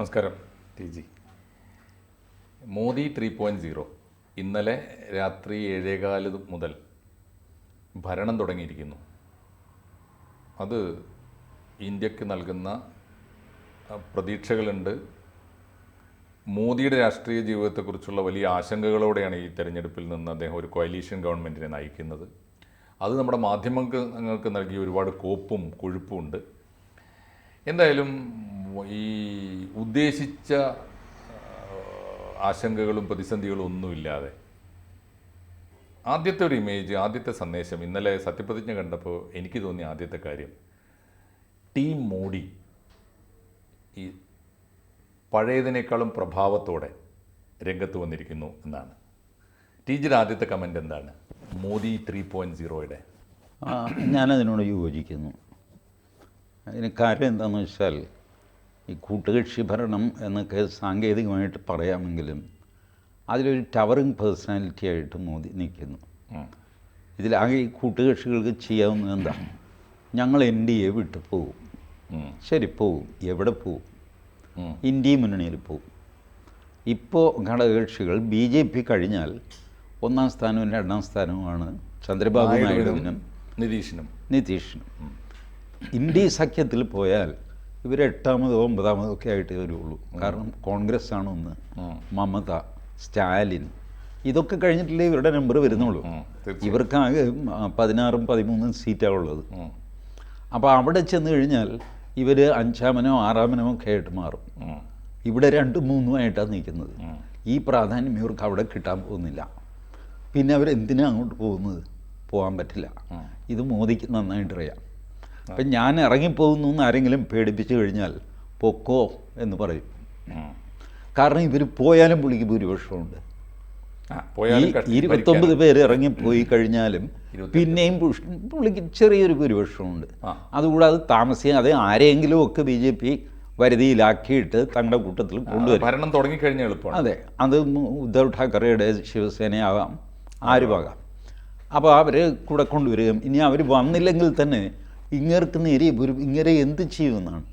നമസ്കാരം T G. Modi three point zero. ഇന്നലെ രാത്രി ഏഴേകാൽ മുതൽ ഭരണം തുടങ്ങിയിരിക്കുന്നു. അത് ഇന്ത്യയ്ക്ക് നൽകുന്ന പ്രതീക്ഷകളുണ്ട്. മോദിയുടെ രാഷ്ട്രീയ ജീവിതത്തെക്കുറിച്ചുള്ള വലിയ ആശങ്കകളോടെയാണ് ഈ തെരഞ്ഞെടുപ്പിൽ നിന്ന് അദ്ദേഹം ഒരു കൊയലീഷ്യൻ ഗവൺമെന്റിനെ നയിക്കുന്നത്. അത് നമ്മുടെ മാധ്യമങ്ങൾക്ക് നൽകിയ ഒരുപാട് കോപ്പും കൊഴുപ്പും ഉണ്ട്. എന്തായാലും ഈ ഉദ്ദേശിച്ച ആശങ്കകളും പ്രതിസന്ധികളും ഒന്നുമില്ലാതെ ആദ്യത്തെ ഒരു ഇമേജ് ആദ്യത്തെ സന്ദേശം ഇന്നലെ സത്യപ്രതിജ്ഞ കണ്ടപ്പോൾ എനിക്ക് തോന്നിയ ആദ്യത്തെ കാര്യം ടീം മോഡി ഈ പഴയതിനേക്കാളും പ്രഭാവത്തോടെ രംഗത്ത് വന്നിരിക്കുന്നു എന്നാണ്. ടീച്ചർ ആദ്യത്തെ കമന്റ് എന്താണ്? മോദി ത്രീ പോയിന്റ് സീറോയുടെ ഞാനതിനോട് യോജിക്കുന്നു. അതിന് കാര്യം എന്താണെന്ന് വെച്ചാൽ ഈ കൂട്ടുകക്ഷി ഭരണം എന്നൊക്കെ സാങ്കേതികമായിട്ട് പറയാമെങ്കിലും അതിലൊരു ടവറിങ് പേഴ്സണാലിറ്റി ആയിട്ട് മോദി നിൽക്കുന്നു. ഇതിലാകെ ഈ കൂട്ടുകക്ഷികൾക്ക് ചെയ്യാവുന്നത് എന്താ? ഞങ്ങൾ എൻ ഡി എ വിട്ടു പോവും. ശരി പോവും. എവിടെ പോവും? ഇന്ത്യ മുന്നണിയിൽ പോവും. ഇപ്പോൾ ഘടകകക്ഷികൾ ബി ജെ പി കഴിഞ്ഞാൽ ഒന്നാം സ്ഥാനവും രണ്ടാം സ്ഥാനവുമാണ് ചന്ദ്രബാബു നായിഡുവിനും നിതീഷിനും. നിതീഷിനും. ഇന്ത്യ സഖ്യത്തിൽ പോയാൽ ഇവർ എട്ടാമതോ ഒമ്പതാമതോ ഒക്കെ ആയിട്ട് വരുള്ളൂ. കാരണം കോൺഗ്രസ് ആണ് ഒന്ന് മമത സ്റ്റാലിൻ. ഇതൊക്കെ കഴിഞ്ഞിട്ടില്ലേ ഇവരുടെ നമ്പർ വരുന്നുള്ളൂ. ഇവർക്കാകെ പതിനാറും പതിമൂന്നും സീറ്റാണ് ഉള്ളത് അപ്പോൾ അവിടെ ചെന്ന് കഴിഞ്ഞാൽ ഇവർ അഞ്ചാമനോ ആറാമനോ ഒക്കെ ആയിട്ട് മാറും. ഇവിടെ രണ്ടും മൂന്നും ആയിട്ടാണ് നിൽക്കുന്നത്. ഈ പ്രാധാന്യം ഇവർക്ക് അവിടെ കിട്ടാൻ പോകുന്നില്ല. പിന്നെ അവരെന്തിനാ അങ്ങോട്ട് പോകുന്നത്? പോകാൻ പറ്റില്ല. ഇത് മോദിക്ക് നന്നായിട്ട് അറിയാം. അപ്പം ഞാൻ ഇറങ്ങിപ്പോകുന്നു എന്ന് ആരെങ്കിലും പേടിപ്പിച്ചു കഴിഞ്ഞാൽ പൊക്കോ എന്ന് പറയും. കാരണം ഇവർ പോയാലും പുള്ളിക്ക് ഭൂരിപക്ഷമുണ്ട്. ഇരുപത്തൊമ്പത് പേര് ഇറങ്ങിപ്പോയി കഴിഞ്ഞാലും പിന്നെയും പുള്ളിക്ക് ചെറിയൊരു ഭൂരിപക്ഷമുണ്ട്. അതുകൂടാതെ താമസിയാതെ ആരെങ്കിലും ഒക്കെ ബി ജെ പി വരുതിയിലാക്കിയിട്ട് തങ്ങളുടെ കൂട്ടത്തിൽ കൊണ്ടുവരും. ഭരണം തുടങ്ങിക്കഴിഞ്ഞാൽ എളുപ്പമാണ്. അതെ അത് ഉദ്ധവ് ഠാക്കറെയുടെ ശിവസേനയാവാം ആരുമാകാം. അപ്പോൾ അവർ കൂടെ കൊണ്ടുവരികയും ഇനി അവർ വന്നില്ലെങ്കിൽ തന്നെ ഇങ്ങേർക്ക് ഇരി ഗുരു ഇങ്ങനെ എന്ത് ചെയ്യുമെന്നാണ്.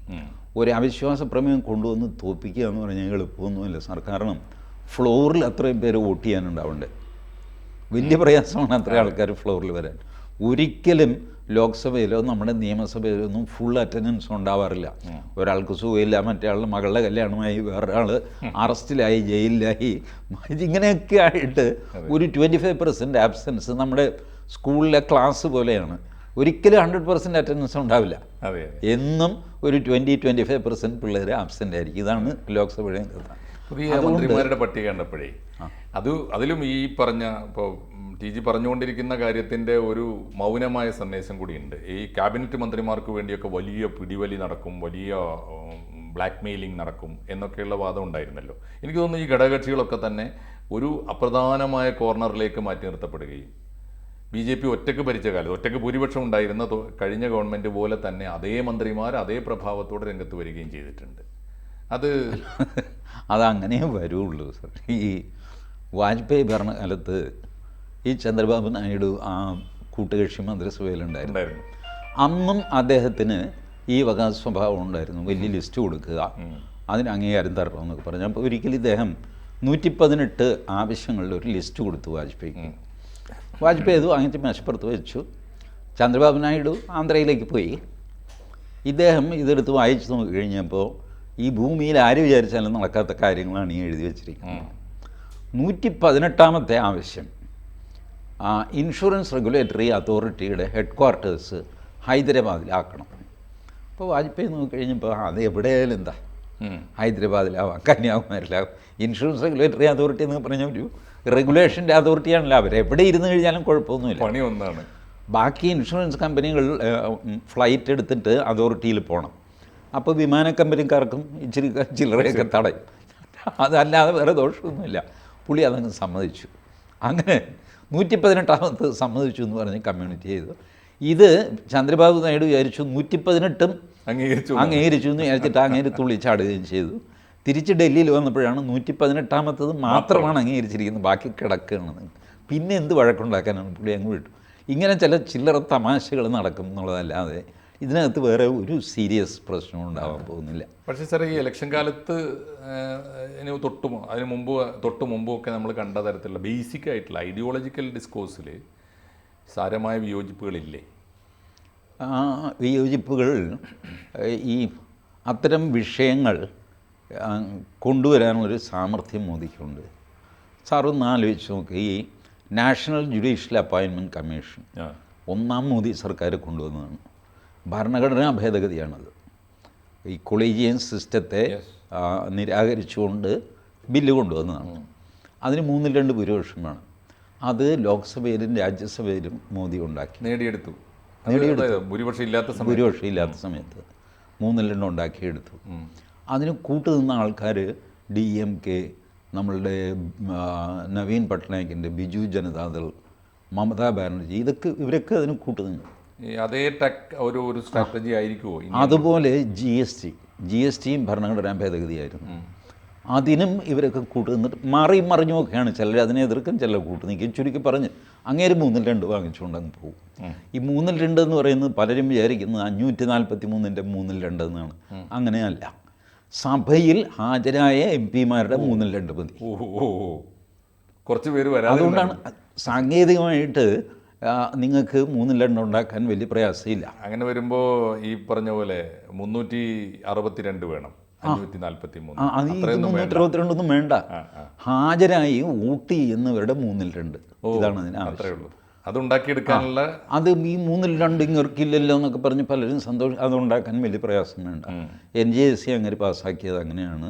ഒരു അവിശ്വാസ പ്രമേയം കൊണ്ടുവന്ന് തോപ്പിക്കുക എന്ന് പറഞ്ഞാൽ എളുപ്പമൊന്നുമില്ല സാർ. കാരണം ഫ്ലോറിൽ അത്രയും പേര് വോട്ട് ചെയ്യാനുണ്ടാവണ്ടേ. വലിയ പ്രയാസമാണ് അത്രയും ആൾക്കാർ ഫ്ലോറിൽ വരാൻ. ഒരിക്കലും ലോക്സഭയിലോ നമ്മുടെ നിയമസഭയിലോ ഒന്നും ഫുൾ അറ്റൻഡൻസ് ഉണ്ടാവാറില്ല. ഒരാൾക്ക് സുഖമില്ല മറ്റേ ആളുടെ മകളുടെ കല്യാണമായി വേറൊരാൾ അറസ്റ്റിലായി ജയിലിലായി. ഇങ്ങനെയൊക്കെ ആയിട്ട് ഒരു ട്വന്റി ഫൈവ് പെർസെന്റ് ആബ്സെൻസ് നമ്മുടെ സ്കൂളിലെ ക്ലാസ് പോലെയാണ്. ഒരിക്കലും ഹൺഡ്രഡ് പെർസെന്റ് അറ്റൻഡൻസ് ഉണ്ടാവില്ല. എന്നും ഒരു ട്വന്റി ട്വന്റി ഫൈവ് പെർസെന്റ് പിള്ളേർ ആബ്സെന്റ് ആയിരിക്കും. ഇതാണ് ലോക്സഭയുടെ കഥ. പുതിയ മന്ത്രിമാരുടെ പട്ടിക കണ്ടപ്പോഴേ അത് അതിലും ഈ പറഞ്ഞ ഇപ്പോൾ ടി ജി പറഞ്ഞുകൊണ്ടിരിക്കുന്ന കാര്യത്തിന്റെ ഒരു മൗനമായ സന്ദേശം കൂടിയുണ്ട്. ഈ ക്യാബിനറ്റ് മന്ത്രിമാർക്ക് വേണ്ടിയൊക്കെ വലിയ പിടിവലി നടക്കും വലിയ ബ്ലാക്ക് മെയിലിംഗ് നടക്കും എന്നൊക്കെയുള്ള വാദം ഉണ്ടായിരുന്നല്ലോ. എനിക്ക് തോന്നുന്നു ഈ ഘടകകക്ഷികളൊക്കെ തന്നെ ഒരു അപ്രധാനമായ കോർണറിലേക്ക് മാറ്റി നിർത്തപ്പെടുകയും ബി ജെ പി ഒറ്റയ്ക്ക് ഭരിച്ച കാലത്ത് ഒറ്റയ്ക്ക് ഭൂരിപക്ഷം ഉണ്ടായിരുന്ന കഴിഞ്ഞ ഗവൺമെന്റ് പോലെ തന്നെ അതേ മന്ത്രിമാർ അതേ പ്രഭാവത്തോടെ രംഗത്ത് വരികയും ചെയ്തിട്ടുണ്ട്. അത് അതങ്ങനെ വരുള്ളൂ സർ. ഈ വാജ്പേയി ഭരണകാലത്ത് ഈ ചന്ദ്രബാബു നായിഡു ആ കൂട്ടുകക്ഷി മന്ത്രിസഭയിലുണ്ടായിരുന്നു. അന്നും അദ്ദേഹത്തിന് ഈ വക സ്വഭാവം ഉണ്ടായിരുന്നു. വലിയ ലിസ്റ്റ് കൊടുക്കുക അതിന് അംഗീകാരം തരണം എന്നൊക്കെ പറഞ്ഞു. അപ്പോൾ ഒരിക്കലും ഇദ്ദേഹം നൂറ്റി പതിനെട്ട് ആവശ്യങ്ങളുടെ ഒരു ലിസ്റ്റ് കൊടുത്തു വാജ്പേയിക്ക്. വാജ്പേയി അത് വാങ്ങിച്ച് മേശപ്പുറത്ത് വെച്ചു. ചന്ദ്രബാബു നായിഡു ആന്ധ്രയിലേക്ക് പോയി. ഇദ്ദേഹം ഇതെടുത്ത് വായിച്ചു നോക്കി കഴിഞ്ഞപ്പോൾ ഈ ഭൂമിയിൽ ആര് വിചാരിച്ചാലും നടക്കാത്ത കാര്യങ്ങളാണ് ഈ എഴുതി വെച്ചിരിക്കുന്നത്. നൂറ്റി പതിനെട്ടാമത്തെ ആവശ്യം. ആ, ഇൻഷുറൻസ് റെഗുലേറ്ററി അതോറിറ്റിയുടെ ഹെഡ് ക്വാർട്ടേഴ്സ് ഹൈദരാബാദിലാക്കണം. അപ്പോൾ വാജ്പേയി നോക്കി കഴിഞ്ഞപ്പോൾ അത് എവിടെയായാലും എന്താ. ഹൈദരാബാദിലാവാം കന്യാകുമാരിലാവാം ഇൻഷുറൻസ് റെഗുലേറ്ററി അതോറിറ്റി എന്ന് പറഞ്ഞ ഒരു റെഗുലേഷന്റെ അതോറിറ്റിയാണല്ലോ അവർ. എവിടെ ഇരുന്ന് കഴിഞ്ഞാലും കുഴപ്പമൊന്നുമില്ല. പണി ഒന്നാണ്. ബാക്കി ഇൻഷുറൻസ് കമ്പനികൾ ഫ്ലൈറ്റ് എടുത്തിട്ട് അതോറിറ്റിയിൽ പോകണം അപ്പോൾ വിമാന കമ്പനിക്കാർക്കും ഇച്ചിരി ചില്ലറയൊക്കെ തടയും. അതല്ലാതെ വേറെ ദോഷമൊന്നുമില്ല. പുള്ളി അതങ്ങ് സമ്മതിച്ചു. അങ്ങനെ നൂറ്റി പതിനെട്ടാമത്ത് സമ്മതിച്ചു എന്ന് പറഞ്ഞ് കമ്മ്യൂണിറ്റി ചെയ്തു. ഇത് ചന്ദ്രബാബു നായിഡു വിചാരിച്ചു നൂറ്റി പതിനെട്ടും അംഗീകരിച്ചു. അംഗീകരിച്ചു എന്ന് വിചാരിച്ചിട്ട് അങ്ങേര് തുള്ളിച്ചാടുകയും ചെയ്തു. തിരിച്ച് ഡൽഹിയിൽ വന്നപ്പോഴാണ് നൂറ്റി പതിനെട്ടാമത്തത് മാത്രമാണ് അംഗീകരിച്ചിരിക്കുന്നത്. ബാക്കി കിടക്കുകയാണ് പിന്നെ എന്ത് വഴക്കുണ്ടാക്കാനാണ് പുള്ളി അങ്ങ് വിട്ടു? ഇങ്ങനെ ചില ചില്ലറ തമാശകൾ നടക്കും എന്നുള്ളതല്ലാതെ ഇതിനകത്ത് വേറെ ഒരു സീരിയസ് പ്രശ്നവും ഉണ്ടാവാൻ പോകുന്നില്ല. പക്ഷേ സാർ ഈ ഇലക്ഷൻ കാലത്ത് തൊട്ട് അതിന് മുമ്പ് തൊട്ട് മുമ്പും ഒക്കെ നമ്മൾ കണ്ട തരത്തിലുള്ള ബേസിക് ആയിട്ടുള്ള ഐഡിയോളജിക്കൽ ഡിസ്കോഴ്സിൽ സാരമായ വിയോജിപ്പുകളില്ലേ? ആ വിയോജിപ്പുകൾ ഈ അത്തരം വിഷയങ്ങൾ കൊണ്ടുവരാനുള്ളൊരു സാമർഥ്യം മോദിക്കുണ്ട്. സാറൊന്ന് ആലോചിച്ച് നോക്ക്. ഈ നാഷണൽ ജുഡീഷ്യൽ അപ്പോയിൻമെന്റ് കമ്മീഷൻ ഒന്നാം മോദി സർക്കാർ കൊണ്ടുവന്നതാണ്. ഭരണഘടനാ ഭേദഗതിയാണത്. ഈ കൊളീജിയൻ സിസ്റ്റത്തെ നിരാകരിച്ചുകൊണ്ട് ബില്ല് കൊണ്ടുവന്നതാണ്. അതിന് മൂന്നിൽ രണ്ട് ഭൂരിപക്ഷം വേണം അത് ലോക്സഭയിലും രാജ്യസഭയിലും മോദി ഉണ്ടാക്കി. നേടിയെടുത്തു. നേടിയെടുത്തു. ഭൂരിപക്ഷം ഇല്ലാത്ത ഭൂരിപക്ഷം ഇല്ലാത്ത സമയത്ത്. മൂന്നിൽ രണ്ട് ഉണ്ടാക്കിയെടുത്തു. അതിന് കൂട്ടു നിന്ന ആൾക്കാർ ഡി എം കെ നമ്മളുടെ നവീൻ പട്നായിക്കിന്റെ ബിജു ജനതാദൾ മമതാ ബാനർജി ഇതൊക്കെ ഇവരൊക്കെ അതിന് കൂട്ടു നിന്നു. അതേ ടെക് ഒരു ഒരു സ്ട്രാറ്റജി ആയിരിക്കുമോ അതുപോലെ G S T G S ടിയും ഭരണഘടനാ ഭേദഗതിയായിരുന്നു. അതിനും ഇവരൊക്കെ കൂട്ടു നിന്നിട്ട് മാറി മറിഞ്ഞുമൊക്കെയാണ് ചിലർ അതിനെ എതിർക്കും ചിലർ കൂട്ടു നിൽക്കും. ചുരുക്കി പറഞ്ഞ് അങ്ങേര് മൂന്നിൽ രണ്ട് വാങ്ങിച്ചുകൊണ്ട് അങ്ങ് പോകും ഈ മൂന്നിൽ രണ്ട് എന്ന് പറയുന്നത് പലരും വിചാരിക്കുന്നത് അഞ്ഞൂറ്റി നാൽപ്പത്തി മൂന്നിന്റെ മൂന്നിൽ രണ്ട് എന്നാണ്. അങ്ങനെയല്ല. സഭയിൽ ഹാജരായ എം പിമാരുടെ മൂന്നിൽ രണ്ട് മതി കുറച്ച് പേര് വരാം അതുകൊണ്ടാണ് സാങ്കേതികമായിട്ട് നിങ്ങൾക്ക് മൂന്നിൽ രണ്ട് ഉണ്ടാക്കാൻ വലിയ പ്രയാസമില്ല. അങ്ങനെ വരുമ്പോൾ ഈ പറഞ്ഞ പോലെ മുന്നൂറ്റി അറുപത്തിരണ്ട് വേണം. അറുപത്തിരണ്ടൊന്നും വേണ്ട. ഹാജരായി വോട്ട് ചെയ്യുന്നവരുടെ മൂന്നിൽ രണ്ട്. ഇതാണ് അതിന് അത്രയുള്ളൂ ഉള്ളൂ. അത് ഉണ്ടാക്കിയെടുക്കാനുള്ള അത് ഈ മൂന്നിൽ രണ്ട് ഇങ്ങർക്കില്ലല്ലോ എന്നൊക്കെ പറഞ്ഞ് പലരും സന്തോഷം അതുണ്ടാക്കാൻ വലിയ പ്രയാസം വേണ്ട എൻ ജി എസ് സി അങ്ങനെ പാസ്സാക്കിയത് അങ്ങനെയാണ്.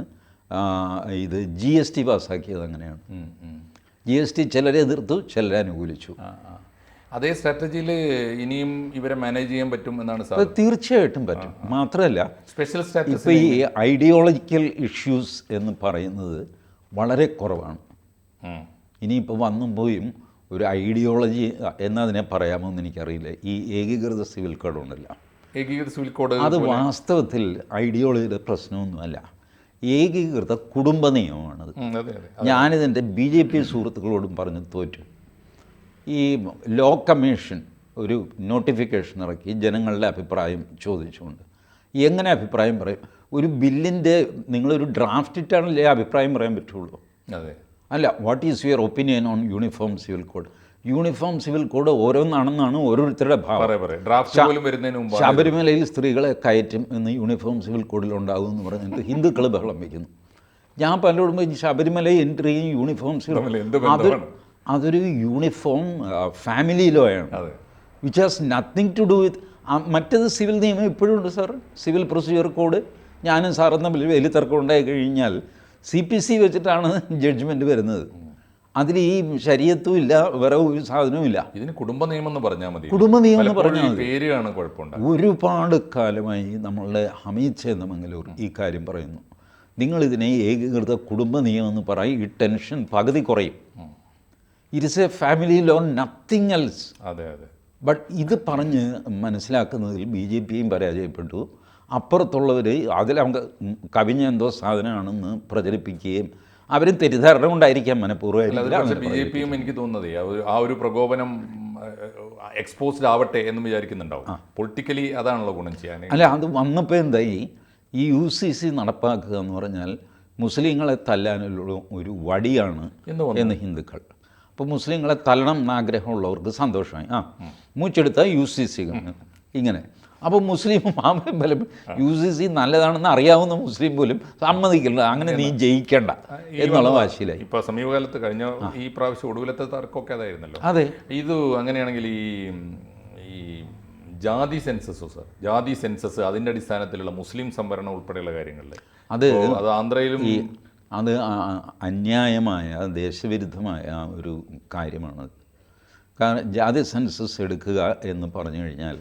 ഇത് ജി എസ് ടി പാസ്സാക്കിയത് അങ്ങനെയാണ്. ജി എസ് ടി ചിലരെ എതിർത്തു ചിലരെ അനുകൂലിച്ചു. അതേ സ്ട്രാറ്റജിയിൽ ഇനിയും ഇവരെ മാനേജ് ചെയ്യാൻ പറ്റും എന്നാണ് സാർ? തീർച്ചയായിട്ടും പറ്റും. മാത്രമല്ല സ്പെഷ്യൽ ഇപ്പോൾ ഈ ഐഡിയോളജിക്കൽ ഇഷ്യൂസ് എന്ന് പറയുന്നത് വളരെ കുറവാണ്. ഇനിയിപ്പോൾ വന്നും പോയും ഒരു ഐഡിയോളജി എന്നതിനെ പറയാമോ എന്ന് എനിക്കറിയില്ല. ഈ ഏകീകൃത സിവിൽ കോഡ് ഉണ്ടല്ലോ ഏകീകൃത സിവിൽ കോഡ് അത് വാസ്തവത്തിൽ ഐഡിയോളജിയുടെ പ്രശ്നമൊന്നുമല്ല. ഏകീകൃത കുടുംബ നിയമമാണത്. അതെ. ഞാനിതെന്റെ ബി ജെ പി സുഹൃത്തുക്കളോടും പറഞ്ഞ് തോറ്റു. ഈ ലോ കമ്മീഷൻ ഒരു നോട്ടിഫിക്കേഷൻ ഇറക്കി ജനങ്ങളുടെ അഭിപ്രായം ചോദിച്ചുകൊണ്ട്. എങ്ങനെ അഭിപ്രായം പറയും? ഒരു ബില്ലിന്റെ നിങ്ങളൊരു ഡ്രാഫ്റ്റ് ഇട്ടാണല്ലേ അഭിപ്രായം പറയാൻ പറ്റുള്ളൂ. അതെ. അല്ല what is your opinion on uniform civil code uniform civil code ഓരോന്നാണെന്നാണ് ഓരോരുത്തരുടെ ഭാവം. ശബരിമലയിൽ സ്ത്രീകളെ കയറ്റും എന്ന് യൂണിഫോം സിവിൽ കോഡിൽ ഉണ്ടാകും എന്ന് പറഞ്ഞിട്ട് ഹിന്ദുക്കൾ ബഹളം വയ്ക്കുന്നു ഞാൻ പലരോടും ശബരിമല എൻട്രിയും യൂണിഫോം സിവിൽ അത് അതൊരു യൂണിഫോം ഫാമിലി ആണ്. Which has nothing to do with മറ്റത് സിവിൽ നിയമം ഇപ്പോഴും ഉണ്ട് സാർ സിവിൽ പ്രൊസീജിയർ കോഡ് ഞാനും സാറും തമ്മിൽ വലിയ തർക്കം ഉണ്ടായി കഴിഞ്ഞാൽ സി പി സി വെച്ചിട്ടാണ് ജഡ്ജ്മെന്റ് വരുന്നത്. അതിൽ ഈ ശരീരത്തും ഇല്ല വേറെ ഒരു സാധനവും ഇല്ല. ഇതിന് കുടുംബ നിയമം എന്ന് പറഞ്ഞാൽ മതി. കുടുംബ നിയമം എന്ന് പറഞ്ഞാൽ പേരാണ് കുഴപ്പമുണ്ടാകും. ഒരുപാട് കാലമായി നമ്മളുടെ ഹമീദ് ചേന്നമംഗലൂർ ഈ കാര്യം പറയുന്നു. നിങ്ങളിതിനെ ഏകീകൃത കുടുംബ നിയമം എന്ന് പറയും. ഈ ടെൻഷൻ പകുതി കുറയും. It is a family law nothing else അതെ അതെ. ബട്ട് ഇത് പറഞ്ഞ് മനസ്സിലാക്കുന്നതിൽ ബി ജെ പിയും പരാജയപ്പെട്ടു. അപ്പുറത്തുള്ളവർ അതിലവங்க കവിഞ്ഞ എന്തോ സാധനമാണെന്ന് പ്രചരിപ്പിക്കുകയും അവരും തെറ്റിദ്ധാരണ ഉണ്ടായിരിക്കാം മനഃപൂർവം ബി ജെ പിയും എനിക്ക് തോന്നുന്നത് ആ ഒരു- പ്രകോപനം എക്സ്പോസ്ഡ് ആവട്ടെ എന്ന് വിചാരിക്കുന്നുണ്ടാവും. പൊളിറ്റിക്കലി അതാണല്ലോ ഗുണം ചെയ്യാൻ. അല്ല അത് വന്നപ്പോൾ എന്തായി? ഈ യു സി സി നടപ്പാക്കുക എന്ന് പറഞ്ഞാൽ മുസ്ലിങ്ങളെ തല്ലാനുള്ള ഒരു വടിയാണ് എന്ന് എന്ന് ഹിന്ദുക്കൾ. അപ്പോൾ മുസ്ലിങ്ങളെ തല്ലണം എന്നാഗ്രഹമുള്ളവർക്ക് സന്തോഷമായി. ആ മൂച്ചെടുത്ത യു സി സി ഇങ്ങനെ. അപ്പോൾ മുസ്ലിം ബലം യു സി സി നല്ലതാണെന്ന് അറിയാവുന്ന മുസ്ലിം പോലും സമ്മതിക്കില്ല. അങ്ങനെ നീ ജയിക്കണ്ട എന്നുള്ള വാശിയിലായി. ഇപ്പോൾ സമീപകാലത്ത് കഴിഞ്ഞ ഈ പ്രാവശ്യം ഒടുവിലത്തെ തർക്കമൊക്കെ അതായിരുന്നല്ലോ. അതെ. ഇത് അങ്ങനെയാണെങ്കിൽ ഈ ഈ ജാതി സെൻസസ് സർ ജാതി സെൻസസ് അതിന്റെ അടിസ്ഥാനത്തിലുള്ള മുസ്ലിം സംവരണം ഉൾപ്പെടെയുള്ള കാര്യങ്ങളിൽ. അത് അത് ആന്ധ്രയിലും അത് അന്യായമായ ദേശവിരുദ്ധമായ ഒരു കാര്യമാണ്. കാരണം ജാതി സെൻസസ് എടുക്കുക എന്ന് പറഞ്ഞു കഴിഞ്ഞാൽ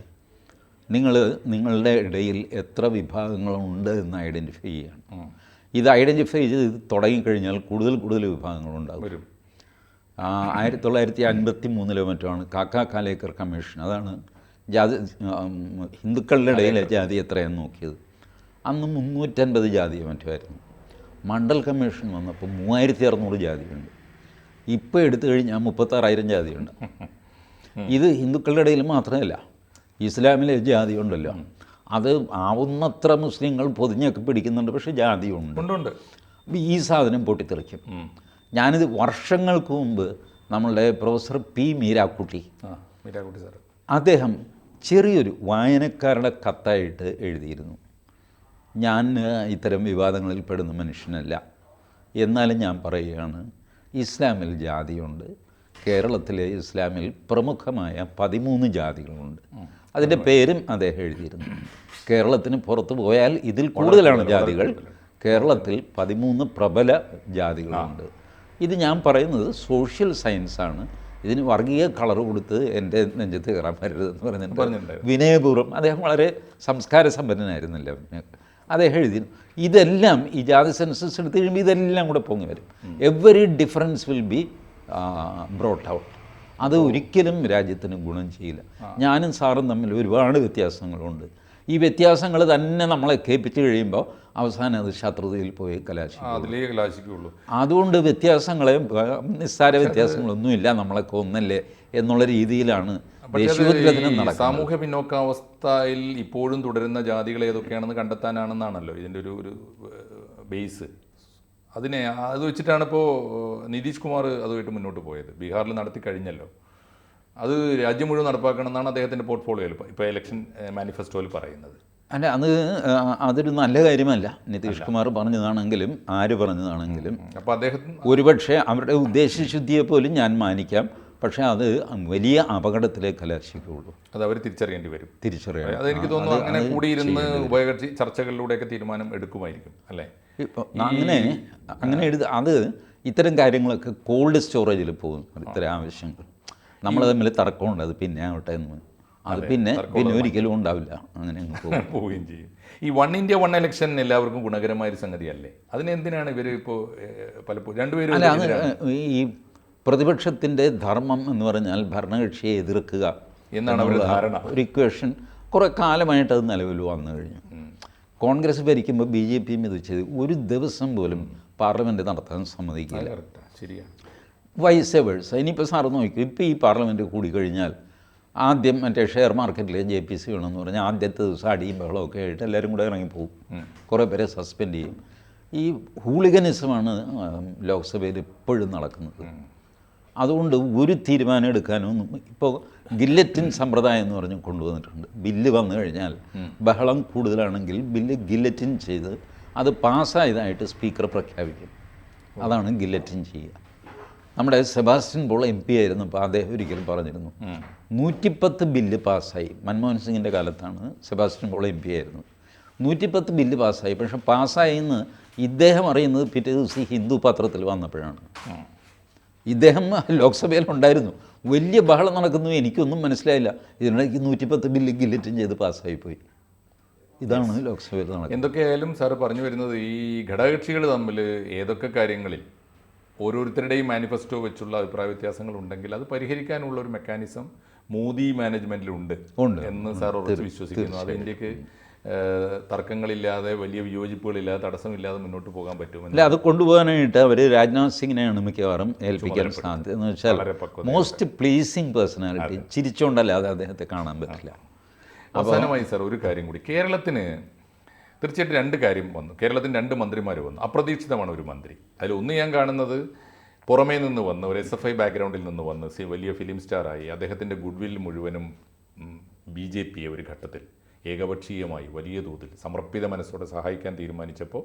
നിങ്ങൾ നിങ്ങളുടെ ഇടയിൽ എത്ര വിഭാഗങ്ങളുണ്ട് എന്ന് ഐഡന്റിഫൈ ചെയ്യണം. ഇത് ഐഡന്റിഫൈ ചെയ്ത് തുടങ്ങിക്കഴിഞ്ഞാൽ കൂടുതൽ കൂടുതൽ വിഭാഗങ്ങളുണ്ടാകും. ആയിരത്തി തൊള്ളായിരത്തി അൻപത്തി മൂന്നിലോ മറ്റുമാണ് ആണ് കാക്ക കാലേക്കർ കമ്മീഷൻ. അതാണ് ജാതി ഹിന്ദുക്കളുടെ ഇടയിലെ ജാതി എത്രയെന്ന് നോക്കിയത്. അന്ന് മുന്നൂറ്റൻപത് ജാതി മറ്റുമായിരുന്നു. മണ്ഡൽ കമ്മീഷൻ വന്നപ്പോൾ മൂവായിരത്തി അറുന്നൂറ് ജാതിയുണ്ട്. ഇപ്പോൾ എടുത്തു കഴിഞ്ഞാൽ മുപ്പത്താറായിരം ജാതിയുണ്ട്. ഇത് ഹിന്ദുക്കളുടെ ഇടയിൽ മാത്രമല്ല ഇസ്ലാമിലെ ജാതി ഉണ്ടല്ലോ അത് ആവുന്നത്ര മുസ്ലിങ്ങൾ പൊതിഞ്ഞൊക്കെ പിടിക്കുന്നുണ്ട് പക്ഷേ ജാതിയുണ്ട്. അപ്പം ഈ സാധനം പൊട്ടിത്തെറിക്കും. ഞാനിത് വർഷങ്ങൾക്ക് മുമ്പ് നമ്മളുടെ professor P Meerakutty Meerakutty sir അദ്ദേഹം ചെറിയൊരു വായനക്കാരുടെ കത്തായിട്ട് എഴുതിയിരുന്നു. ഞാൻ ഇത്തരം വിവാദങ്ങളിൽ പെടുന്ന മനുഷ്യനല്ല. എന്നാലും ഞാൻ പറയുകയാണ് ഇസ്ലാമിൽ ജാതിയുണ്ട്. കേരളത്തിലെ ഇസ്ലാമിൽ പ്രമുഖമായ പതിമൂന്ന് ജാതികളുണ്ട്. അതിന്റെ പേരും അദ്ദേഹം എഴുതിയിരുന്നു. കേരളത്തിന് പുറത്ത് പോയാൽ ഇതിൽ കൂടുതലാണ് ജാതികൾ. കേരളത്തിൽ പതിമൂന്ന് പ്രബല ജാതികളുണ്ട്. ഇത് ഞാൻ പറയുന്നത് സോഷ്യൽ സയൻസാണ്. ഇതിന് വർഗീയ കളർ കൊടുത്ത് എന്റെ നെഞ്ചത്ത് കയറാൻ വരരുതെന്ന് പറഞ്ഞിട്ട് പറഞ്ഞിട്ടുണ്ട്. വിനയപൂർവം അദ്ദേഹം വളരെ സംസ്കാര സമ്പന്നനായിരുന്നില്ല. അദ്ദേഹം എഴുതി ഇതെല്ലാം ഈ ജാതി സെൻസസ് എടുത്ത് കഴിയുമ്പോൾ ഇതെല്ലാം കൂടെ പൊങ്ങി വരും. Every difference will be brought out അത് ഒരിക്കലും രാജ്യത്തിന് ഗുണം ചെയ്യില്ല. ഞാനും സാറും തമ്മിൽ ഒരുപാട് വ്യത്യാസങ്ങളുണ്ട്. ഈ വ്യത്യാസങ്ങൾ തന്നെ നമ്മളെ കേൾപ്പിച്ച് കഴിയുമ്പോൾ അവസാനം അത് ശത്രുതയിൽ പോയി കലാശിക്കും. അതിലേ കലാശിക്കുള്ളൂ. അതുകൊണ്ട് വ്യത്യാസങ്ങളെ നിസ്സാര വ്യത്യാസങ്ങളൊന്നുമില്ല നമ്മളൊക്കെ ഒന്നല്ലേ എന്നുള്ള രീതിയിലാണ് സാമൂഹ്യ പിന്നോക്കാവസ്ഥയിൽ ഇപ്പോഴും തുടരുന്ന ജാതികൾ ഏതൊക്കെയാണെന്ന് കണ്ടെത്താനാണെന്നാണല്ലോ ഇതിന്റെ ഒരു ഒരു ബേസ്. അതിനെ അത് വെച്ചിട്ടാണ് ഇപ്പോൾ നിതീഷ് കുമാർ അതുമായിട്ട് മുന്നോട്ട് പോയത്. ബീഹാറിൽ നടത്തി കഴിഞ്ഞല്ലോ. അത് രാജ്യം മുഴുവൻ നടപ്പാക്കണം എന്നാണ് അദ്ദേഹത്തിന്റെ പോർട്ട്ഫോളിയോയിൽ ഇപ്പോൾ ഇലക്ഷൻ മാനിഫെസ്റ്റോയിൽ പറയുന്നത്. അല്ല അത് അതൊരു നല്ല കാര്യമല്ല. നിതീഷ് കുമാർ പറഞ്ഞതാണെങ്കിലും ആര് പറഞ്ഞതാണെങ്കിലും അപ്പോൾ അദ്ദേഹത്തിന് ഒരുപക്ഷെ അവരുടെ ഉദ്ദേശശുദ്ധിയെ പോലും ഞാൻ മാനിക്കാം. പക്ഷേ അത് വലിയ അപകടത്തിലേക്ക് കലാശിക്കുകയുള്ളൂ അത് അവർ തിരിച്ചറിയേണ്ടി വരും. തിരിച്ചറിയണം അതെനിക്ക് തോന്നുന്നു അങ്ങനെ കൂടിയിരുന്ന് ഉഭയകക്ഷി ചർച്ചകളിലൂടെയൊക്കെ തീരുമാനം എടുക്കുമായിരിക്കും അല്ലേ? ഇപ്പം അങ്ങനെ അങ്ങനെ എഴുത അത് ഇത്തരം കാര്യങ്ങളൊക്കെ കോൾഡ് സ്റ്റോറേജിൽ പോകും ഇത്തരം ആവശ്യങ്ങൾ. നമ്മൾ തമ്മിൽ തർക്കമുണ്ട് അത് പിന്നെ ആവട്ടെ എന്ന്. അത് പിന്നെ പിന്നെ ഒരിക്കലും ഉണ്ടാവില്ല അങ്ങനെ പോവുകയും ചെയ്യും. ഈ വൺ ഇന്ത്യ വൺ ഇലക്ഷൻ എല്ലാവർക്കും ഗുണകരമായ ഒരു സംഗതിയല്ലേ? അതിനെന്തിനാണ് ഇവർ ഇപ്പോൾ പലപ്പോഴും രണ്ടുപേരും ഈ പ്രതിപക്ഷത്തിന്റെ ധർമ്മം എന്ന് പറഞ്ഞാൽ ഭരണകക്ഷിയെ എതിർക്കുക എന്നാണ് അവരുടെ ധാരണ. ഒരു ഇക്വേഷൻ കുറേ കാലമായിട്ട് അത് നിലവിൽ വന്നു കഴിഞ്ഞു. കോൺഗ്രസ് ഭരിക്കുമ്പോൾ ബി ജെ പിയും ഇത് ചെയ്ത് ഒരു ദിവസം പോലും പാർലമെന്റ് നടത്താൻ സമ്മതിക്കില്ല. ശരിയാണ്. വൈസ് എവേഴ്സ് ഇനിയിപ്പോൾ സാറ് നോക്കി ഇപ്പോൾ ഈ പാർലമെന്റ് കൂടി കഴിഞ്ഞാൽ ആദ്യം മറ്റേ ഷെയർ മാർക്കറ്റിലെ ജെ പി സി വേണമെന്ന് പറഞ്ഞാൽ ആദ്യത്തെ ദിവസം അടിയും ബഹളമൊക്കെ ആയിട്ട് എല്ലാവരും കൂടെ ഇറങ്ങിപ്പോവും കുറേ പേരെ സസ്പെൻഡ് ചെയ്യും. ഈ ഹൂളിഗനിസമാണ് ലോക്സഭയിൽ ഇപ്പോഴും നടക്കുന്നത്. അതുകൊണ്ട് ഒരു തീരുമാനം എടുക്കാനൊന്നും ഇപ്പോൾ ഗില്ലറ്റിൻ സമ്പ്രദായം എന്ന് പറഞ്ഞ് കൊണ്ടുവന്നിട്ടുണ്ട്. ബില്ല് വന്നു കഴിഞ്ഞാൽ ബഹളം കൂടുതലാണെങ്കിൽ ബില്ല് ഗില്ലറ്റിൻ ചെയ്ത് അത് പാസ്സായതായിട്ട് സ്പീക്കർ പ്രഖ്യാപിക്കും. അതാണ് ഗില്ലറ്റിൻ ചെയ്യുക. നമ്മുടെ സെബാസ്റ്റ്യൻ പോൾ എം പി ആയിരുന്നപ്പോൾ അദ്ദേഹം ഒരിക്കലും പറഞ്ഞിരുന്നു നൂറ്റിപ്പത്ത് ബില്ല് പാസ്സായി. മൻമോഹൻ സിംഗിന്റെ കാലത്താണ് സെബാസ്റ്റ്യൻ പോൾ എം പി ആയിരുന്നത് നൂറ്റിപ്പത്ത് ബില്ല് പാസ്സായി പക്ഷെ പാസ്സായി എന്ന് ഇദ്ദേഹം അറിയുന്നത് പിറ്റേ ദിവസം ഹിന്ദു പത്രത്തിൽ വന്നപ്പോഴാണ്. ഇദ്ദേഹം ലോക്സഭയിൽ ഉണ്ടായിരുന്നു വലിയ ബഹളം നടക്കുന്നു. എനിക്കൊന്നും മനസ്സിലായില്ല. ഇതിനിടയ്ക്ക് നൂറ്റിപ്പത്ത് ബില്ല് ഗില്ലറ്റും ചെയ്ത് പാസ്സായിപ്പോയി. ഇതാണ് ലോക്സഭയിൽ നടക്കുന്നത്. എന്തൊക്കെയായാലും സാറ് പറഞ്ഞു വരുന്നത് ഈ ഘടകകക്ഷികൾ തമ്മിൽ ഏതൊക്കെ കാര്യങ്ങളിൽ ഓരോരുത്തരുടെയും മാനിഫെസ്റ്റോ വെച്ചുള്ള അഭിപ്രായ വ്യത്യാസങ്ങൾ ഉണ്ടെങ്കിൽ അത് പരിഹരിക്കാനുള്ള ഒരു മെക്കാനിസം മോദി മാനേജ്മെന്റിലുണ്ട് ഉണ്ട്. എന്ന് സാർ ഉറച്ച് വിശ്വസിക്കുന്നു. അത് ഇന്ത്യയ്ക്ക് തർക്കങ്ങളില്ലാതെ വലിയ വിയോജിപ്പുകളില്ലാതെ തടസ്സമില്ലാതെ മുന്നോട്ട് പോകാൻ പറ്റുമെന്ന് അല്ല അത് കൊണ്ടുപോകാനായിട്ട് അവർ രാജ്നാഥ് സിംഗിനെയാണ് മിക്കവാറും ഏൽപ്പിക്കാൻ സാധ്യത. എന്ന് വെച്ചാൽ മോസ്റ്റ് പ്ലീസിങ് പേഴ്സണാലിറ്റി ചിരിച്ചുകൊണ്ടല്ലാതെ അദ്ദേഹത്തെ കാണാൻ പറ്റില്ല. അവസാനമായി സാർ ഒരു കാര്യം കൂടി. കേരളത്തിന് തീർച്ചയായിട്ടും രണ്ട് കാര്യം വന്നു. കേരളത്തിന് രണ്ട് മന്ത്രിമാർ വന്നു. അപ്രതീക്ഷിതമാണ് ഒരു മന്ത്രി. അതിൽ ഒന്ന് ഞാൻ കാണുന്നത് പുറമേ നിന്ന് വന്ന് ഒരു എസ് എഫ് ഐ ബാക്ക്ഗ്രൗണ്ടിൽ നിന്ന് വന്ന് സി വലിയ ഫിലിം സ്റ്റാറായി അദ്ദേഹത്തിന്റെ ഗുഡ്വിൽ മുഴുവനും ബി ജെ പി ഒരു ഘട്ടത്തിൽ ഏകപക്ഷീയമായി വലിയ തോതിൽ സമർപ്പിത മനസ്സോടെ സഹായിക്കാൻ തീരുമാനിച്ചപ്പോൾ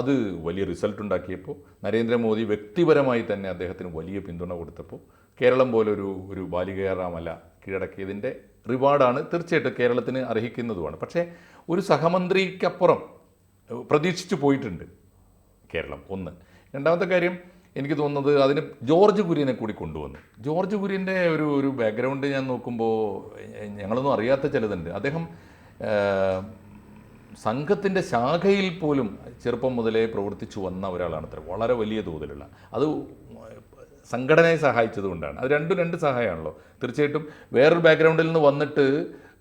അത് വലിയ റിസൾട്ട് ഉണ്ടാക്കിയപ്പോൾ നരേന്ദ്രമോദി വ്യക്തിപരമായി തന്നെ അദ്ദേഹത്തിന് വലിയ പിന്തുണ കൊടുത്തപ്പോൾ കേരളം പോലൊരു ഒരു ബാലികേറാമല കീഴടക്കിയതിന്റെ റിവാർഡാണ് തീർച്ചയായിട്ടും കേരളത്തിന് അർഹിക്കുന്നതുമാണ്. പക്ഷേ ഒരു സഹമന്ത്രിക്കപ്പുറം പ്രതീക്ഷിച്ചു പോയിട്ടുണ്ട് കേരളം ഒന്ന്. രണ്ടാമത്തെ കാര്യം എനിക്ക് തോന്നുന്നത് അതിന് ജോർജ് കുര്യനെ കൂടി കൊണ്ടുവന്നു. ജോർജ് കുര്യന്റെ ഒരു ഒരു ബാക്ക്ഗ്രൗണ്ട് ഞാൻ നോക്കുമ്പോൾ ഞങ്ങളൊന്നും അറിയാത്ത ചിലതുണ്ട്. അദ്ദേഹം സംഘത്തിന്റെ ശാഖയിൽ പോലും ചെറുപ്പം മുതലേ പ്രവർത്തിച്ചു വന്ന ഒരാളാണ് അത്ര. വളരെ വലിയ തോതിലുള്ള. അത് സംഘടനയെ സഹായിച്ചതുകൊണ്ടാണ് അത് രണ്ടും രണ്ട് സഹായമാണല്ലോ. തീർച്ചയായിട്ടും വേറൊരു ബാക്ക്ഗ്രൗണ്ടിൽ നിന്ന് വന്നിട്ട്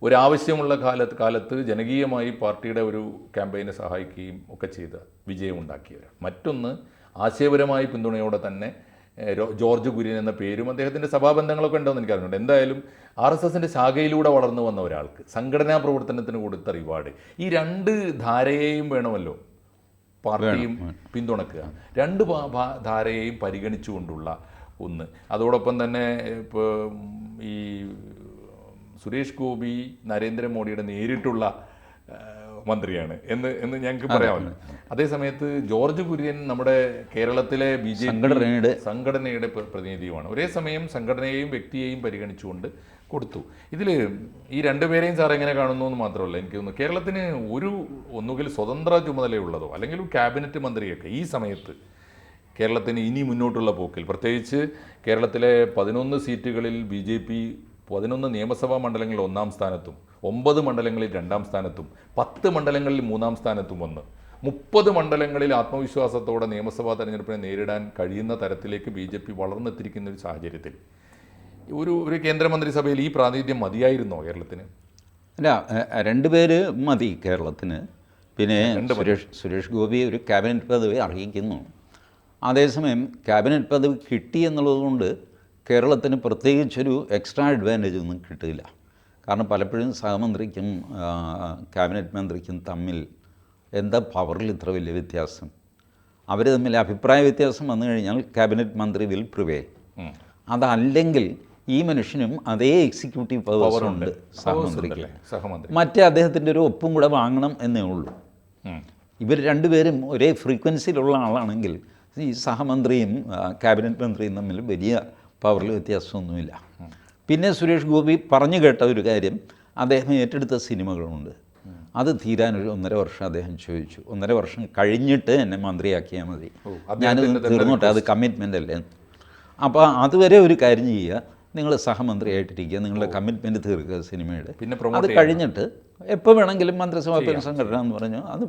ഒരാവശ്യമുള്ള കാലത്ത് കാലത്ത് ജനകീയമായി പാർട്ടിയുടെ ഒരു ക്യാമ്പയിനെ സഹായിക്കുകയും ഒക്കെ ചെയ്ത വിജയം ഉണ്ടാക്കിയവരാണ് മറ്റൊന്ന് ആശയപരമായ പിന്തുണയോടെ തന്നെ ജോർജ് കുര്യൻ എന്ന പേരും അദ്ദേഹത്തിന്റെ സഭാബന്ധങ്ങളൊക്കെ ഉണ്ടോയെന്ന് എനിക്കറിഞ്ഞുണ്ട് എന്തായാലും ആർ എസ് എസിന്റെ ശാഖയിലൂടെ വളർന്നു വന്ന ഒരാൾക്ക് സംഘടനാ പ്രവർത്തനത്തിന് കൊടുത്ത റിവാർഡ് ഈ രണ്ട് ധാരയെയും വേണമല്ലോ പാർട്ടിയും പിന്തുണക്കുക. രണ്ട് ധാരയെയും പരിഗണിച്ചുകൊണ്ടുള്ള ഒന്ന്. അതോടൊപ്പം തന്നെ ഇപ്പോൾ ഈ സുരേഷ് ഗോപി നരേന്ദ്രമോദിയുടെ നേരിട്ടുള്ള മന്ത്രിയാണ്. എന്ന് എന്ന് ഞങ്ങൾക്ക് പറയാമല്ലോ. അതേസമയത്ത് ജോർജ് കുര്യൻ നമ്മുടെ കേരളത്തിലെ ബി ജെ സംഘടനയുടെ സംഘടനയുടെ പ്രതിനിധിയുമാണ്. ഒരേ സമയം സംഘടനയെയും വ്യക്തിയെയും പരിഗണിച്ചുകൊണ്ട് കൊടുത്തു. ഇതിൽ ഈ രണ്ടുപേരെയും സാർ എങ്ങനെ കാണുന്നു എന്ന് മാത്രമല്ല എനിക്ക് തോന്നുന്നു കേരളത്തിന് ഒരു ഒന്നുകിൽ സ്വതന്ത്ര ചുമതലയുള്ളതോ അല്ലെങ്കിൽ ക്യാബിനറ്റ് മന്ത്രിയൊക്കെ ഈ സമയത്ത് കേരളത്തിന് ഇനി മുന്നോട്ടുള്ള പോക്കിൽ. പ്രത്യേകിച്ച് കേരളത്തിലെ പതിനൊന്ന് സീറ്റുകളിൽ ബി ജെ പി പതിനൊന്ന് നിയമസഭാ മണ്ഡലങ്ങളിൽ ഒന്നാം സ്ഥാനത്തും ഒമ്പത് മണ്ഡലങ്ങളിൽ രണ്ടാം സ്ഥാനത്തും പത്ത് മണ്ഡലങ്ങളിൽ മൂന്നാം സ്ഥാനത്തും വന്ന് മുപ്പത് മണ്ഡലങ്ങളിൽ ആത്മവിശ്വാസത്തോടെ നിയമസഭാ തെരഞ്ഞെടുപ്പിനെ നേരിടാൻ കഴിയുന്ന തരത്തിലേക്ക് ബി ജെ പി വളർന്നെത്തിരിക്കുന്ന ഒരു സാഹചര്യത്തിൽ ഒരു ഒരു കേന്ദ്രമന്ത്രിസഭയിൽ ഈ പ്രാതിനിധ്യം മതിയായിരുന്നോ കേരളത്തിന്? അല്ല രണ്ട് രണ്ടുപേര് മതി കേരളത്തിന്. പിന്നെ സുരേഷ് സുരേഷ് ഗോപി ഒരു ക്യാബിനറ്റ് പദവി അർഹിക്കുന്നു. അതേസമയം ക്യാബിനറ്റ് പദവി കിട്ടി എന്നുള്ളതുകൊണ്ട് കേരളത്തിന് പ്രത്യേകിച്ചൊരു എക്സ്ട്രാ അഡ്വാന്റേജ് ഒന്നും കിട്ടില്ല കാരണം പലപ്പോഴും സഹമന്ത്രിക്കും ക്യാബിനറ്റ് മന്ത്രിക്കും തമ്മിൽ എന്താ പവറിൽ ഇത്ര വലിയ വ്യത്യാസം? അവർ തമ്മിൽ അഭിപ്രായ വ്യത്യാസം വന്നു കഴിഞ്ഞാൽ ക്യാബിനറ്റ് മന്ത്രി വിൽ പ്രിവേ. അതല്ലെങ്കിൽ ഈ മനുഷ്യനും അതേ എക്സിക്യൂട്ടീവ് പവേഴ്സ് ഉണ്ട്. സഹമന്ത്രിക്ക്. സഹമന്ത്രി. മറ്റേ അദ്ദേഹത്തിന്റെ ഒരു ഒപ്പും കൂടെ വാങ്ങണം എന്നേ ഉള്ളൂ. ഇവർ രണ്ടുപേരും ഒരേ ഫ്രീക്വൻസിയിലുള്ള ആളാണെങ്കിൽ ഈ സഹമന്ത്രിയും ക്യാബിനറ്റ് മന്ത്രിയും തമ്മിൽ വലിയ പവറിൽ വ്യത്യാസമൊന്നുമില്ല. പിന്നെ സുരേഷ് ഗോപി പറഞ്ഞു കേട്ട ഒരു കാര്യം അദ്ദേഹം ഏറ്റെടുത്ത സിനിമകളുണ്ട്. അത് തീരാൻ ഒരു ഒന്നര വർഷം അദ്ദേഹം ചോദിച്ചു. ഒന്നര വർഷം കഴിഞ്ഞിട്ട് എന്നെ മന്ത്രിയാക്കിയാൽ മതി. ഞാനിത് തീർന്നോട്ടെ അത് കമ്മിറ്റ്മെന്റ് അല്ലേ? അപ്പോൾ അതുവരെ ഒരു കാര്യം ചെയ്യുക. നിങ്ങൾ സഹമന്ത്രിയായിട്ടിരിക്കുക നിങ്ങളുടെ കമ്മിറ്റ്മെന്റ് തീർക്കുക സിനിമയുടെ. പിന്നെ അത് കഴിഞ്ഞിട്ട് എപ്പോൾ വേണമെങ്കിലും മന്ത്രിസഭാ സംഘടന എന്ന് പറഞ്ഞു അത്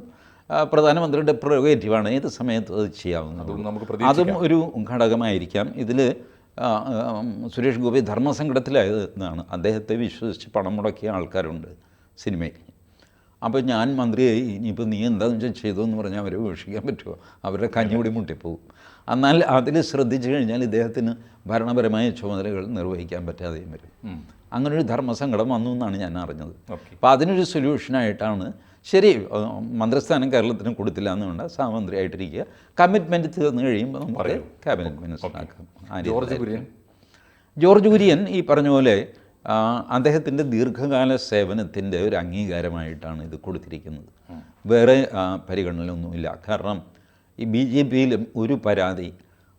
പ്രധാനമന്ത്രിയുടെ പ്രൊവേറ്റീവാണ് ഏത് സമയത്ത് അത് ചെയ്യാവുന്നത് അതും നമുക്ക് അതും ഒരു ഘടകമായിരിക്കാം. ഇതിൽ സുരേഷ് ഗോപി ധർമ്മസങ്കടത്തിലായത് എന്നാണ്. അദ്ദേഹത്തെ വിശ്വസിച്ച് പണം മുടക്കിയ ആൾക്കാരുണ്ട് സിനിമയിൽ. അപ്പോൾ ഞാൻ മന്ത്രിയായി ഇനിയിപ്പോൾ നീ എന്താണെന്ന് വെച്ചാൽ ചെയ്തു എന്ന് പറഞ്ഞാൽ അവരെ ഉപേക്ഷിക്കാൻ പറ്റുമോ അവരുടെ കഞ്ഞിപൊടി മുട്ടിപ്പോവും. എന്നാൽ അതിൽ ശ്രദ്ധിച്ചു കഴിഞ്ഞാൽ ഇദ്ദേഹത്തിന് ഭരണപരമായ ചുമതലകൾ നിർവഹിക്കാൻ പറ്റാതെയും വരും. അങ്ങനൊരു ധർമ്മസങ്കടം വന്നു എന്നാണ് ഞാൻ അറിഞ്ഞത്. അപ്പോൾ അതിനൊരു സൊല്യൂഷനായിട്ടാണ് ശരി മന്ത്രിസ്ഥാനം കേരളത്തിന് കൊടുത്തില്ല എന്നുകൊണ്ട് സഹമന്ത്രിയായിട്ടിരിക്കുക കമ്മിറ്റ്മെന്റ് തീർന്നു കഴിയുമ്പോൾ നമുക്ക് ക്യാബിനറ്റ് ആര്യ ജോർജ് കുര്യൻ. ജോർജ് കുര്യൻ ഈ പറഞ്ഞ പോലെ അദ്ദേഹത്തിന്റെ ദീർഘകാല സേവനത്തിന്റെ ഒരു അംഗീകാരമായിട്ടാണ് ഇത് കൊടുത്തിരിക്കുന്നത്. വേറെ പരിഗണനയൊന്നുമില്ല കാരണം ഈ ബി ജെ പിയിലും ഒരു പരാതി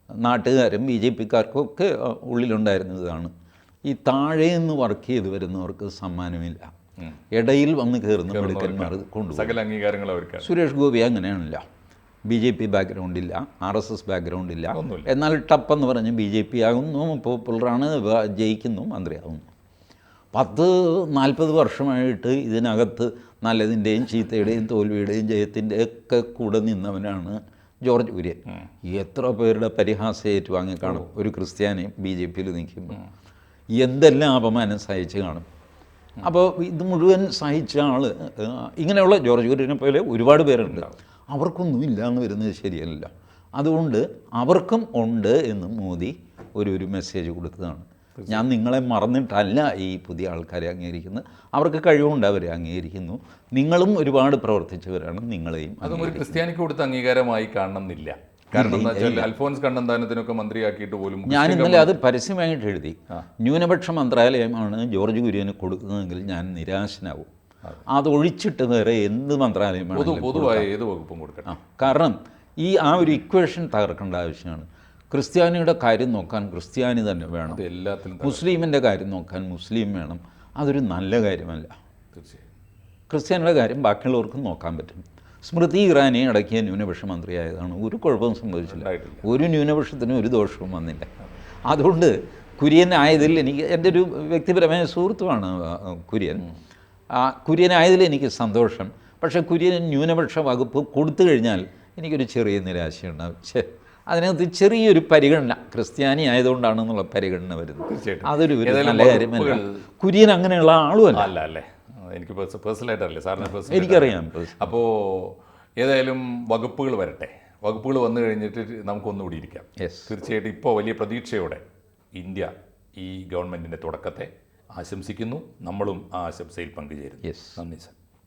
നാട്ടുകാരും ബി ജെ പിക്കാർക്കും ഒക്കെ ഉള്ളിലുണ്ടായിരുന്നതാണ്. ഈ താഴെ നിന്ന് വർക്ക് ചെയ്ത് വരുന്നവർക്ക് സമ്മാനമില്ല. ഇടയിൽ വന്ന് കയറുന്ന മിടുക്കന്മാർ കൊണ്ടുപോകും. സുരേഷ് ഗോപി അങ്ങനെയാണല്ല. ബി ജെ പി ബാക്ക്ഗ്രൗണ്ട് ഇല്ല ആർ എസ് എസ് ബാക്ക്ഗ്രൗണ്ട് ഇല്ല. എന്നാൽ ടപ്പെന്ന് പറഞ്ഞ് ബി ജെ പി ആകുന്നു പോപ്പുലറാണ് ജയിക്കുന്നു മന്ത്രിയാകുന്നു. പത്ത് നാൽപ്പത് വർഷമായിട്ട് ഇതിനകത്ത് നല്ലതിന്റെയും ചീത്തയുടെയും തോൽവിയുടെയും ജയത്തിന്റെ ഒക്കെ കൂടെ നിന്നവനാണ് ജോർജ് കുര്യൻ എത്ര പേരുടെ പരിഹാസം ഏറ്റുവാങ്ങി കാണും ഒരു ക്രിസ്ത്യാനി ബി ജെ പിയിൽ നിൽക്കുമ്പോൾ എന്തെല്ലാം അപമാനം സഹിച്ച് കാണും? അപ്പോൾ ഇത് മുഴുവൻ സഹിച്ച ആൾ ഇങ്ങനെയുള്ള ജോർജ് കുര്യനെ പോലെ ഒരുപാട് പേരുണ്ട്. അവർക്കൊന്നും ഇല്ല എന്ന് വരുന്നത് ശരിയല്ല. അതുകൊണ്ട് അവർക്കും ഉണ്ട് എന്ന് മോദി ഒരു ഒരു മെസ്സേജ് കൊടുത്തതാണ്. ഞാൻ നിങ്ങളെ മറന്നിട്ടല്ല ഈ പുതിയ ആൾക്കാരെ അംഗീകരിക്കുന്നത് അവർക്ക് കഴിവുണ്ട് അവരെ അംഗീകരിക്കുന്നു. നിങ്ങളും ഒരുപാട് പ്രവർത്തിച്ചവരാണ് നിങ്ങളെയും അതും ഒരു ക്രിസ്ത്യാനിക്ക് കൊടുത്ത അംഗീകാരമായി കാണണമെന്നില്ല. കാരണം അൽഫോൻസ് കണ്ണന്താനത്തിനൊക്കെ മന്ത്രിയാക്കിയിട്ട് പോലും ഞാൻ ഇന്നലെ അത് പരസ്യമായിട്ട് എഴുതി. ന്യൂനപക്ഷ മന്ത്രാലയമാണ് ജോർജ് കുര്യന് കൊടുക്കുന്നതെങ്കിൽ ഞാൻ നിരാശനാവും. അതൊഴിച്ചിട്ട് വേറെ എന്ത് മന്ത്രാലയമാണ് പൊതു പൊതുവായ ഏത് വകുപ്പും കൊടുക്കട്ടെ. കാരണം ഈ ആ ഒരു ഇക്വേഷൻ തകർക്കേണ്ട ആവശ്യമാണ്. ക്രിസ്ത്യാനിയുടെ കാര്യം നോക്കാൻ ക്രിസ്ത്യാനി തന്നെ വേണം. എല്ലാത്തിലും മുസ്ലിമിന്റെ കാര്യം നോക്കാൻ മുസ്ലിം വേണം. അതൊരു നല്ല കാര്യമല്ല. തീർച്ചയായും. ക്രിസ്ത്യാനിയുടെ കാര്യം ബാക്കിയുള്ളവർക്കും നോക്കാൻ പറ്റും. സ്മൃതി ഇറാനി അടക്കിയ ന്യൂനപക്ഷ മന്ത്രിയായതാണ് ഒരു കുഴപ്പവും സംഭവിച്ചില്ല. ഒരു ന്യൂനപക്ഷത്തിനും ഒരു ദോഷവും വന്നില്ല. അതുകൊണ്ട് കുര്യനായതിൽ എനിക്ക് എന്റെ ഒരു വ്യക്തിപരമായ സുഹൃത്തുമാണ് കുര്യൻ. കുര്യനായതിൽ എനിക്ക് സന്തോഷം. പക്ഷേ കുര്യൻ ന്യൂനപക്ഷ വകുപ്പ് കൊടുത്തു കഴിഞ്ഞാൽ എനിക്കൊരു ചെറിയ നിരാശയുണ്ടാവും. അതിനകത്ത് ചെറിയൊരു പരിഗണന ക്രിസ്ത്യാനി ആയതുകൊണ്ടാണെന്നുള്ള പരിഗണന വരുന്നത്. തീർച്ചയായിട്ടും. അതൊരു നല്ല കാര്യമല്ല. കുര്യൻ അങ്ങനെയുള്ള ആളുമല്ല. അല്ല അല്ലേ? എനിക്ക് പേഴ്സണലായിട്ട് അറിയില്ല. സാറിന് പേഴ്സണൽ എനിക്കറിയാം അപ്പോൾ ഏതായാലും വകുപ്പുകൾ വരട്ടെ. വകുപ്പുകൾ വന്നു കഴിഞ്ഞിട്ട് നമുക്കൊന്നുകൂടി ഇരിക്കാം. തീർച്ചയായിട്ടും ഇപ്പോൾ വലിയ പ്രതീക്ഷയോടെ ഇന്ത്യ ഈ ഗവൺമെന്റിന്റെ തുടക്കത്തെ ആശംസിക്കുന്നു. നമ്മളും ആ ആശംസയിൽ പങ്കുചേരുന്നു. നന്ദി സർ.